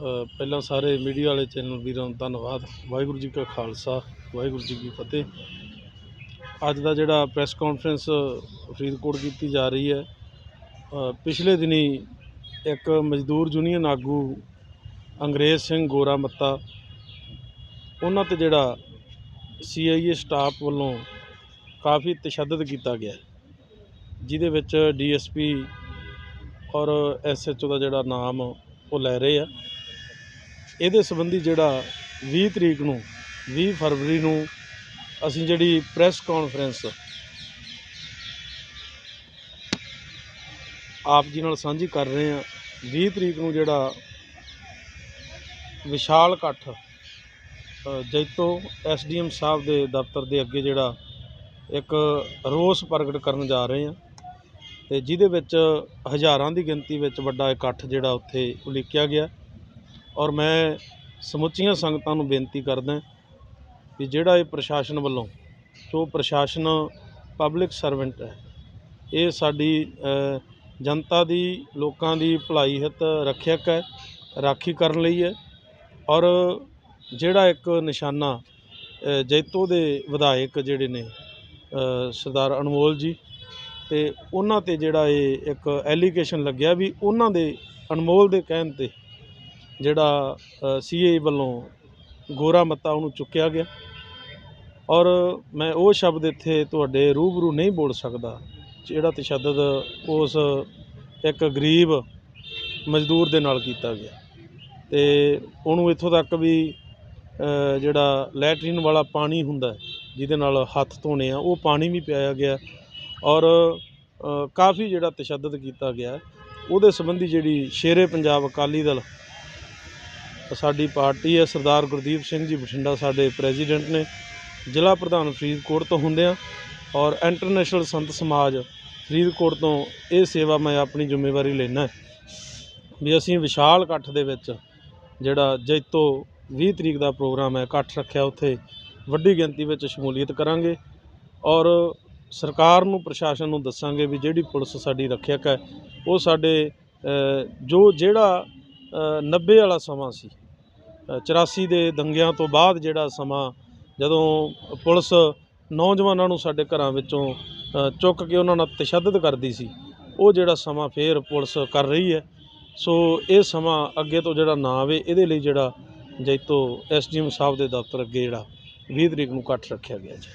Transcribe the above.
ਪਹਿਲਾਂ ਸਾਰੇ ਮੀਡੀਆ ਵਾਲੇ ਚੈਨਲ ਵੀਰਾਂ ਨੂੰ ਧੰਨਵਾਦ। ਵਾਹਿਗੁਰੂ ਜੀ ਕਾ ਖਾਲਸਾ, ਵਾਹਿਗੁਰੂ ਜੀ ਕੀ ਫਤਿਹ। ਅੱਜ ਦਾ ਜਿਹੜਾ ਪ੍ਰੈਸ ਕਾਨਫਰੰਸ ਫਰੀਦਕੋਟ ਕੀਤੀ ਜਾ ਰਹੀ ਹੈ। ਪਿਛਲੇ ਦਿਨੀ ਇੱਕ ਮਜ਼ਦੂਰ ਯੂਨੀਅਨ ਆਗੂ ਅੰਗਰੇਜ਼ ਸਿੰਘ ਗੋਰਾ ਮੱਤਾ ਉਹਨਾਂ ਤੇ ਜਿਹੜਾ ਸੀਆਈਏ ਸਟਾਫ ਵੱਲੋਂ ਕਾਫੀ ਤਸ਼ੱਦਦ ਕੀਤਾ ਗਿਆ। ਜਿਹਦੇ ਵਿੱਚ ਡੀਐਸਪੀ ਔਰ ਐਸਐਚਓ ਦਾ ਜਿਹੜਾ ਨਾਮ ਉਹ ਲੈ ਰਹੇ ਆ। ਇਹਦੇ ਸੰਬੰਧੀ ਜਿਹੜਾ 20 ਤਰੀਕ ਨੂੰ 20 ਫਰਵਰੀ ਨੂੰ ਅਸੀਂ ਜਿਹੜੀ ਪ੍ਰੈਸ ਕਾਨਫਰੰਸ ਆਪ ਜੀ ਨਾਲ ਸਾਂਝੀ ਕਰ ਰਹੇ ਹਾਂ 20 ਤਰੀਕ ਨੂੰ ਜਿਹੜਾ ਵਿਸ਼ਾਲ ਇਕੱਠ ਅ, ਜੈਤੋ ਐਸਡੀਐਮ ਸਾਹਿਬ ਦੇ ਦਫ਼ਤਰ ਦੇ ਅੱਗੇ ਜਿਹੜਾ ਇੱਕ ਰੋਸ ਪ੍ਰਗਟ ਕਰਨ ਜਾ ਰਹੇ ਹਾਂ ਤੇ ਜਿਹਦੇ ਵਿੱਚ ਹਜ਼ਾਰਾਂ ਦੀ ਗਿਣਤੀ ਵਿੱਚ ਵੱਡਾ ਇਕੱਠ ਜਿਹੜਾ ਉੱਥੇ ਉਲੀਕਿਆ ਗਿਆ। ਔਰ ਮੈਂ ਸਮੁੱਚੀਆਂ ਸੰਗਤਾਂ ਨੂੰ ਬੇਨਤੀ ਕਰਦਾ ਕਿ ਜਿਹੜਾ ਇਹ ਪ੍ਰਸ਼ਾਸਨ ਵੱਲੋਂ, ਜੋ ਪ੍ਰਸ਼ਾਸਨ ਪਬਲਿਕ ਸਰਵੈਂਟ ਹੈ, ਇਹ ਸਾਡੀ ਜਨਤਾ ਦੀ, ਲੋਕਾਂ ਦੀ ਭਲਾਈ ਹਿੱਤ ਰੱਖਿਅਕ ਹੈ, ਰਾਖੀ ਕਰਨ ਲਈ ਹੈ ਔਰ ਜਿਹੜਾ ਇੱਕ ਨਿਸ਼ਾਨਾ ਜੈਤੋ ਦੇ ਵਿਧਾਇਕ ਜਿਹੜੇ ਨੇ ਸਰਦਾਰ ਅਨਮੋਲ ਜੀ ਤੇ ਉਹਨਾਂ ਤੇ ਜਿਹੜਾ ਇਹ ਇੱਕ ਐਲੀਗੇਸ਼ਨ ਲੱਗਿਆ ਵੀ ਉਹਨਾਂ ਦੇ ਅਨਮੋਲ ਦੇ ਕਹਿਣ ਤੇ ਜਿਹੜਾ ਸੀਏ ਵੱਲੋਂ ਗੋਰਾ ਮੱਤਾ ਉਹਨੂੰ ਚੁੱਕਿਆ ਗਿਆ। ਔਰ ਮੈਂ ਉਹ ਸ਼ਬਦ ਇੱਥੇ ਤੁਹਾਡੇ ਰੂਬਰੂ ਨਹੀਂ ਬੋਲ ਸਕਦਾ, ਜਿਹੜਾ ਤਸ਼ੱਦਦ ਉਸ ਇੱਕ ਗਰੀਬ ਮਜ਼ਦੂਰ ਦੇ ਨਾਲ ਕੀਤਾ ਗਿਆ। ਤੇ ਉਹਨੂੰ ਇੱਥੋਂ ਤੱਕ ਵੀ ਜਿਹੜਾ ਲੈਟਰਿਨ ਵਾਲਾ ਪਾਣੀ ਹੁੰਦਾ ਜਿਹਦੇ ਨਾਲ ਹੱਥ ਧੋਣੇ ਆ, ਉਹ ਪਾਣੀ ਵੀ ਪਿਆਇਆ ਗਿਆ। ਔਰ ਕਾਫੀ ਜਿਹੜਾ ਤਸ਼ੱਦਦ ਕੀਤਾ ਗਿਆ, ਉਹਦੇ ਸੰਬੰਧੀ ਜਿਹੜੀ ਸ਼ੇਰੇ ਪੰਜਾਬ ਅਕਾਲੀ ਦਲ ਸਾਡੀ ਪਾਰਟੀ ਹੈ ਸਰਦਾਰ ਗੁਰਦੀਪ ਸਿੰਘ ਜੀ ਬਠਿੰਡਾ ਸਾਡੇ ਪ੍ਰੈਜ਼ੀਡੈਂਟ ਨੇ ਜ਼ਿਲ੍ਹਾ ਪ੍ਰਧਾਨ ਫਰੀਦਕੋਟ ਤੋਂ ਹੁੰਦੇ ਆ ਔਰ ਇੰਟਰਨੈਸ਼ਨਲ ਸੰਤ ਸਮਾਜ ਫਰੀਦਕੋਟ ਤੋਂ ਇਹ ਸੇਵਾ ਮੈਂ ਆਪਣੀ ਜ਼ਿੰਮੇਵਾਰੀ ਲੈਣਾ ਵੀ ਅਸੀਂ ਵਿਸ਼ਾਲ ਇਕੱਠ ਦੇ ਵਿੱਚ ਜਿਹੜਾ ਜੈਤੋ 20 ਤਰੀਕ ਦਾ ਪ੍ਰੋਗਰਾਮ ਹੈ ਇਕੱਠ ਰੱਖਿਆ ਉੱਥੇ ਵੱਡੀ ਗਿਣਤੀ ਵਿੱਚ ਸ਼ਮੂਲੀਅਤ ਕਰਾਂਗੇ ਔਰ ਸਰਕਾਰ ਨੂੰ ਪ੍ਰਸ਼ਾਸਨ ਨੂੰ ਦੱਸਾਂਗੇ ਵੀ ਜਿਹੜੀ ਪੁਲਿਸ ਸਾਡੀ ਰੱਖਿਅਕ ਹੈ ਉਹ ਸਾਡੇ ਜੋ ਜਿਹੜਾ ਅ, 90 ਵਾਲਾ ਸਮਾਂ ਸੀ 84 ਦੇ ਦੰਗਿਆਂ ਤੋਂ ਬਾਅਦ ਜਿਹੜਾ ਸਮਾਂ ਜਦੋਂ ਪੁਲਿਸ ਨੌਜਵਾਨਾਂ ਨੂੰ ਸਾਡੇ ਘਰਾਂ ਵਿੱਚੋਂ ਚੁੱਕ ਕੇ ਉਹਨਾਂ ਨਾਲ ਤਸ਼ੱਦਦ ਕਰਦੀ ਸੀ, ਉਹ ਜਿਹੜਾ ਸਮਾਂ ਫੇਰ ਪੁਲਿਸ ਕਰ ਰਹੀ ਹੈ। ਸੋ ਇਹ ਸਮਾਂ ਅੱਗੇ ਤੋਂ ਜਿਹੜਾ ਨਾ ਆਵੇ, ਇਹਦੇ ਲਈ ਜਿਹੜਾ ਜੈਤੋ ਐਸਡੀਐਮ ਸਾਹਿਬ ਦੇ ਦਫ਼ਤਰ ਅੱਗੇ ਜਿਹੜਾ 20 ਤਰੀਕ ਨੂੰ ਇਕੱਠ ਰੱਖਿਆ ਗਿਆ ਜੀ।